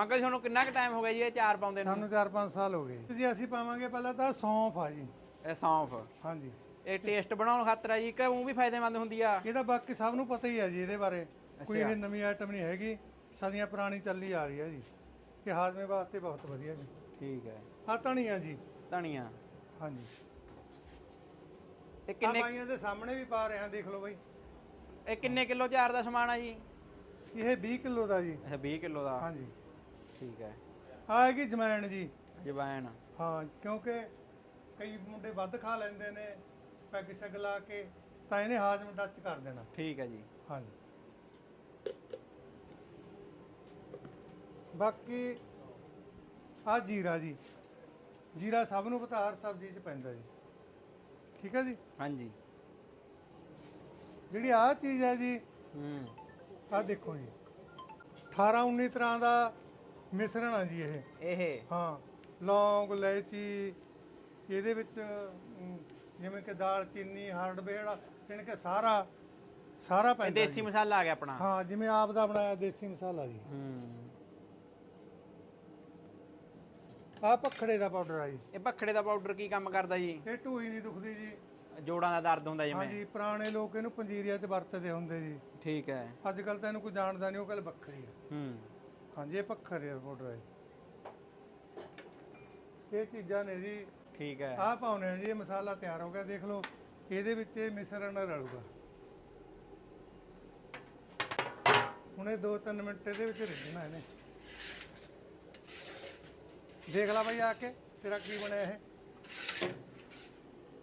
Uncle ਜੀ ਤੁਹਾਨੂੰ ਕਿੰਨਾ ਕੁ ਟਾਈਮ ਹੋ ਗਿਆ ਜੀ ਇਹ ਚਾਰ ਪਾਉਂਦੇ ਨੂੰ? ਸਾਨੂੰ 4-5 ਸਾਲ ਹੋ ਗਏ ਜੀ। ਅਸੀਂ ਪਾਵਾਂਗੇ ਪਹਿਲਾਂ ਤਾਂ ਸੌਂਫ ਆ ਜੀ। ਇਹ ਸੌਂਫ। ਹਾਂਜੀ। ਇਹ ਟੇਸਟ ਬਣਾਉਣ ਖਾਤਰ ਆ ਜੀ ਕਿ ਉਹ ਵੀ ਫਾਇਦੇਮੰਦ ਹੁੰਦੀ ਆ। ਇਹ ਤਾਂ ਬਾਕੀ ਸਭ ਨੂੰ ਪਤਾ ਹੀ ਹੈ ਜੀ ਇਹਦੇ ਬਾਰੇ। ਕੋਈ ਇਹ ਨਵੀਂ ਆਈਟਮ ਨਹੀਂ ਹੈਗੀ। ਸਦੀਆਂ ਪੁਰਾਣੀ ਚੱਲੀ ਆ ਰਹੀ ਹੈ ਜੀ। ਇਹ ਹਾਜ਼ਮੇ ਵਾਸਤੇ ਬਹੁਤ ਵਧੀਆ ਜੀ। ਠੀਕ ਹੈ। ਆ ਧਣੀਆਂ ਜੀ। ਧਨੀਆ। ਹਾਂਜੀ। ਇਹ ਆ ਕਿੰਨੇ ਬਾਈਆਂ ਦੇ ਸਾਹਮਣੇ ਵੀ ਪਾ ਰਹੇ ਹਾਂ ਦੇਖ ਲਓ ਬਾਈ। ਇਹ ਕਿੰਨੇ ਕਿਲੋ ਚਾਰ ਦਾ ਸਮਾਨ ਆ ਜੀ? ਇਹ 20 ਕਿਲੋ ਦਾ ਜੀ। ਅੱਛਾ 20 ਕਿਲੋ ਦਾ। ਹਾਂਜੀ। ਠੀਕ ਹੈ। ਆ ਹੈਗੀ ਜਮੈਣ ਜੀ? ਜਵੈਣ। ਹਾਂ ਕਿਉਂਕਿ ਕਈ ਮੁੰਡੇ ਵੱਧ ਖਾ ਲੈਂਦੇ ਨੇ ਪੈਗ ਸ਼ੈਗ ਲਾ ਕੇ ਤਾਂ ਇਹਨੇ ਹਾਜ਼ਮ ਟੱਚ ਕਰ ਦੇਣਾ। ਠੀਕ ਹੈ ਜੀ। ਹਾਂਜੀ। ਬਾਕੀ ਆ ਜੀਰਾ ਜੀ। ਜੀਰਾ ਸਭ ਨੂੰ ਪਤਾ ਹਰ ਸਬਜ਼ੀ 'ਚ ਪੈਂਦਾ ਜੀ। ਠੀਕ ਹੈ ਜੀ? ਹਾਂਜੀ। ਜਿਹੜੀ ਆ ਚੀਜ਼ ਹੈ ਜੀ ਹੂੰ। ਆ ਦੇਖੋ ਜੀ। 18 19 ਤਰ੍ਹਾਂ ਦਾ ਮਿਸ਼ਰਣ ਆ ਜੀ ਇਹ। ਇਹ। ਹਾਂ ਲੌਂਗ ਇਲਾਇਚੀ ਇਹਦੇ ਵਿੱਚ ਅਮ, ਜਿਵੇਂ ਕਿ ਦਾਲ ਚੀਨੀ ਹਾਰਡਵੇਅਰ ਜਾਣੀ ਕਿ ਸਾਰਾ ਸਾਰਾ ਇਹ ਪੈਂਦਾ ਦੇਸੀ ਮਸਾਲਾ ਆ ਗਿਆ ਆਪਣਾ। ਹਾਂ ਜਿਵੇਂ ਆਪ ਦਾ ਬਣਾਇਆ ਦੇਸੀ ਮਸਾਲਾ ਜੀ। ਹੂੰ। ਆਹ ਪਖੜੇ ਦਾ ਪਾਊਡਰ ਆ ਜੀ। ਇਹ ਭਖੜੇ ਦਾ ਪਾਊਡਰ ਕੀ ਕੰਮ ਕਰਦਾ ਜੀ? ਇਹ ਢੂਹੀ ਨਹੀਂ ਦੁਖਦੀ ਜੀ। ਜੋੜਾਂ ਦਾ ਦਰਦ ਹੁੰਦਾ ਜਿਵੇਂ। ਹਾਂਜੀ ਪੁਰਾਣੇ ਲੋਕ ਇਹਨੂੰ ਪੰਜੀਰੀਆਂ 'ਚ ਵਰਤਦੇ ਹੁੰਦੇ ਜੀ। ਠੀਕ ਹੈ। ਅੱਜ ਕੱਲ ਤਾਂ ਇਹਨੂੰ ਕੋਈ ਜਾਣਦਾ ਨਹੀਂ ਉਹ ਗੱਲ ਵੱਖਰੀ ਹੈ ਹੂੰ। ਹਾਂਜੀ ਇਹ ਪਖੜੇ ਦਾ ਪਾਊਡਰ ਹੈ ਜੀ। ਇਹ ਚੀਜ਼ਾਂ ਨੇ ਜੀ। ਠੀਕ ਹੈ। ਆਹ ਪਾਉਣੇ ਆ ਜੀ ਇਹ ਮਸਾਲਾ ਤਿਆਰ ਹੋ ਗਿਆ ਦੇਖ ਲਓ। ਇਹਦੇ ਵਿੱਚ ਇਹ ਮਿശ്ਰਣ ਰਲੂਗਾ ਹੁਣ ਇਹ 2-3 ਮਿੰਟ ਇਹਦੇ ਵਿੱਚ ਰਿੱਝਣਾ ਇਹਨੇ। ਦੇਖ ਲੈ ਬਾਈ ਆ ਕੇ ਤੇਰਾ ਕੀ ਬਣਿਆ ਇਹ?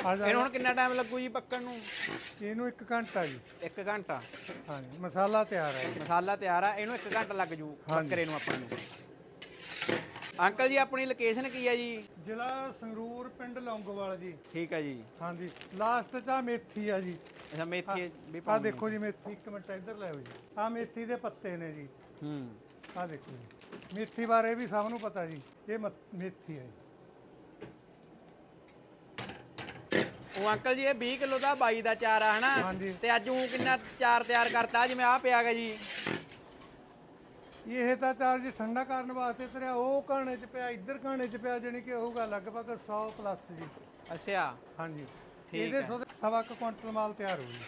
ਆ ਜਾ ਹੁਣ ਕਿੰਨਾ ਟਾਈਮ ਲੱਗੂ ਜੀ ਪੱਕਣ ਨੂੰ? ਇਹਨੂੰ 1 ਘੰਟਾ ਜੀ। 1 ਘੰਟਾ? ਹਾਂਜੀ ਮਸਾਲਾ ਤਿਆਰ ਹੈ ਜੀ। ਮਸਾਲਾ ਤਿਆਰ ਆ ਇਹਨੂੰ 1 ਘੰਟਾ ਲੱਗ ਜੂ ਹਾਂਜੀ। ਬੱਕਰੇ ਨੂੰ ਆਪਾਂ ਨੂੰ। ਅੰਕਲ ਜੀ ਆਪਣੀ ਲੋਕੇਸ਼ਨ ਕੀ ਹੈ ਜੀ? ਜ਼ਿਲ੍ਹਾ ਸੰਗਰੂਰ ਪਿੰਡ ਲੌਂਗੋਵਾਲ ਜੀ। ਠੀਕ ਹੈ ਜੀ। ਹਾਂਜੀ ਲਾਸਟ 'ਚ ਆ ਮੇਥੀ ਆ ਜੀ। ਅੱਛਾ ਮੇਥੀ ਵੀ ਆ ਦੇਖੋ ਜੀ ਮੇਥੀ ਇੱਕ ਮਿੰਟ ਇੱਧਰ ਲੈ ਆਓ ਜੀ। ਆ ਮੇਥੀ ਦੇ ਪੱਤੇ ਨੇ ਜੀ। ਹੂੰ। ਆ ਦੇਖੋ ਜੀ। ਮੇਥੀ ਬਾਰੇ ਵੀ ਸਭ ਨੂੰ ਪਤਾ ਜੀ। ਇਹ ਮੇਥੀ ਹੈ ਜੀ। ਉਹ ਅੰਕਲ ਜੀ ਇਹ 20 ਕਿਲੋ ਦਾ ਬਾਈ ਦਾ ਚਾਰ ਆ ਹਨਾ? ਹਾਂਜੀ। ਤੇ ਅੱਜ ਉਹ ਕਿੰਨਾ ਚਾਰ ਤਿਆਰ ਕਰਤਾ? ਜਿਵੇਂ ਆ ਪਿਆ ਗਾ ਜੀ। ਇਹ ਤਾਂ ਚਾਰਜ ਠੰਡਾ ਕਰਨ ਵਾਸਤੇ ਤੇਰਾ ਉਹ ਕਾਣੇ ਚ ਪਿਆ ਇੱਧਰ ਕਾਣੇ ਚ ਪਿਆ ਜਾਣੀ ਕਿ ਹੋਊਗਾ ਲਗਭਗ 100 ਪਲੱਸ ਜੀ। ਅੱਛਾ। ਹਾਂਜੀ। ਠੀਕ ਇਹਦੇ ਹੈ। ਸਵਾ ਕੁ ਕੁਇੰਟਲ ਮਾਲ ਤਿਆਰ ਹੋ ਜੀ